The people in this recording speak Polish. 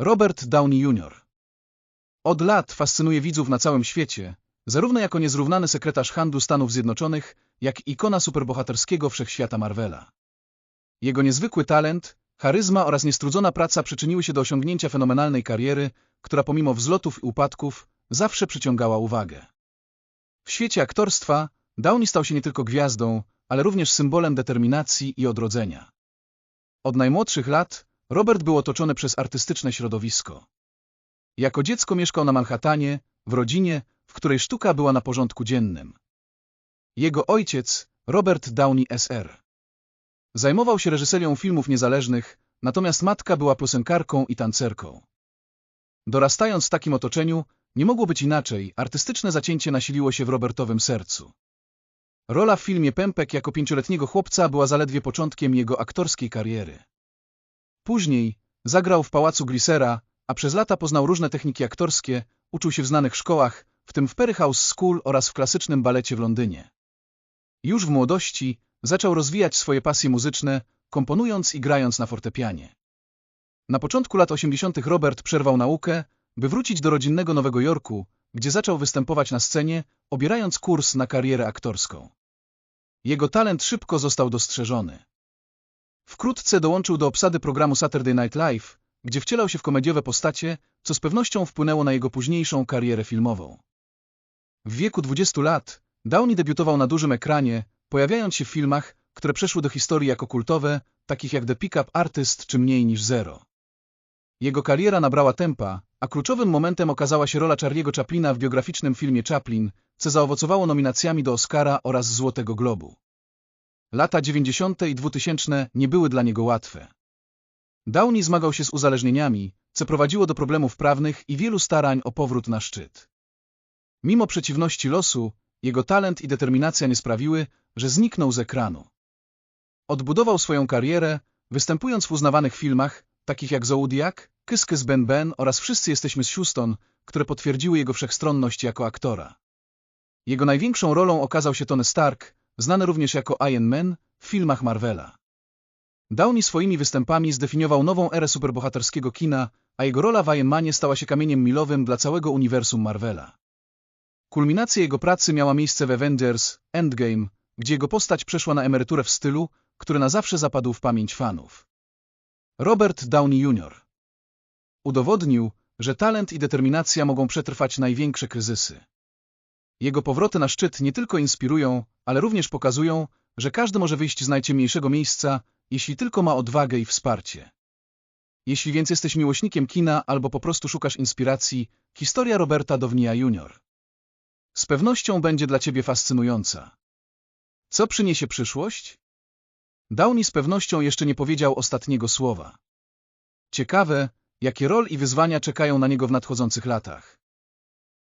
Robert Downey Jr. Od lat fascynuje widzów na całym świecie, zarówno jako niezrównany sekretarz handlu Stanów Zjednoczonych, jak ikona superbohaterskiego wszechświata Marvela. Jego niezwykły talent, charyzma oraz niestrudzona praca przyczyniły się do osiągnięcia fenomenalnej kariery, która pomimo wzlotów i upadków zawsze przyciągała uwagę. W świecie aktorstwa Downey stał się nie tylko gwiazdą, ale również symbolem determinacji i odrodzenia. Od najmłodszych lat Robert był otoczony przez artystyczne środowisko. Jako dziecko mieszkał na Manhattanie, w rodzinie, w której sztuka była na porządku dziennym. Jego ojciec, Robert Downey Sr. Zajmował się reżyserią filmów niezależnych, natomiast matka była piosenkarką i tancerką. Dorastając w takim otoczeniu, nie mogło być inaczej, artystyczne zacięcie nasiliło się w Robertowym sercu. Rola w filmie Pępek jako pięcioletniego chłopca była zaledwie początkiem jego aktorskiej kariery. Później zagrał w Pałacu Grisera, a przez lata poznał różne techniki aktorskie, uczył się w znanych szkołach, w tym w Perry House School oraz w klasycznym balecie w Londynie. Już w młodości zaczął rozwijać swoje pasje muzyczne, komponując i grając na fortepianie. Na początku lat 80. Robert przerwał naukę, by wrócić do rodzinnego Nowego Jorku, gdzie zaczął występować na scenie, obierając kurs na karierę aktorską. Jego talent szybko został dostrzeżony. Wkrótce dołączył do obsady programu Saturday Night Live, gdzie wcielał się w komediowe postacie, co z pewnością wpłynęło na jego późniejszą karierę filmową. W wieku 20 lat Downey debiutował na dużym ekranie, pojawiając się w filmach, które przeszły do historii jako kultowe, takich jak The Pickup Artist czy Mniej niż Zero. Jego kariera nabrała tempa, a kluczowym momentem okazała się rola Charlie'ego Chaplina w biograficznym filmie Chaplin, co zaowocowało nominacjami do Oscara oraz Złotego Globu. Lata 90. i 2000 nie były dla niego łatwe. Downey zmagał się z uzależnieniami, co prowadziło do problemów prawnych i wielu starań o powrót na szczyt. Mimo przeciwności losu, jego talent i determinacja nie sprawiły, że zniknął z ekranu. Odbudował swoją karierę, występując w uznawanych filmach, takich jak Zodiac, Kiss Kiss Ben Ben oraz Wszyscy jesteśmy z Houston, które potwierdziły jego wszechstronność jako aktora. Jego największą rolą okazał się Tony Stark, znany również jako Iron Man w filmach Marvela. Downey swoimi występami zdefiniował nową erę superbohaterskiego kina, a jego rola w Iron Manie stała się kamieniem milowym dla całego uniwersum Marvela. Kulminacja jego pracy miała miejsce w Avengers Endgame, gdzie jego postać przeszła na emeryturę w stylu, który na zawsze zapadł w pamięć fanów. Robert Downey Jr. Udowodnił, że talent i determinacja mogą przetrwać największe kryzysy. Jego powroty na szczyt nie tylko inspirują, ale również pokazują, że każdy może wyjść z najciemniejszego miejsca, jeśli tylko ma odwagę i wsparcie. Jeśli więc jesteś miłośnikiem kina albo po prostu szukasz inspiracji, historia Roberta Downia Jr. z pewnością będzie dla Ciebie fascynująca. Co przyniesie przyszłość? Downey z pewnością jeszcze nie powiedział ostatniego słowa. Ciekawe, jakie rol i wyzwania czekają na niego w nadchodzących latach.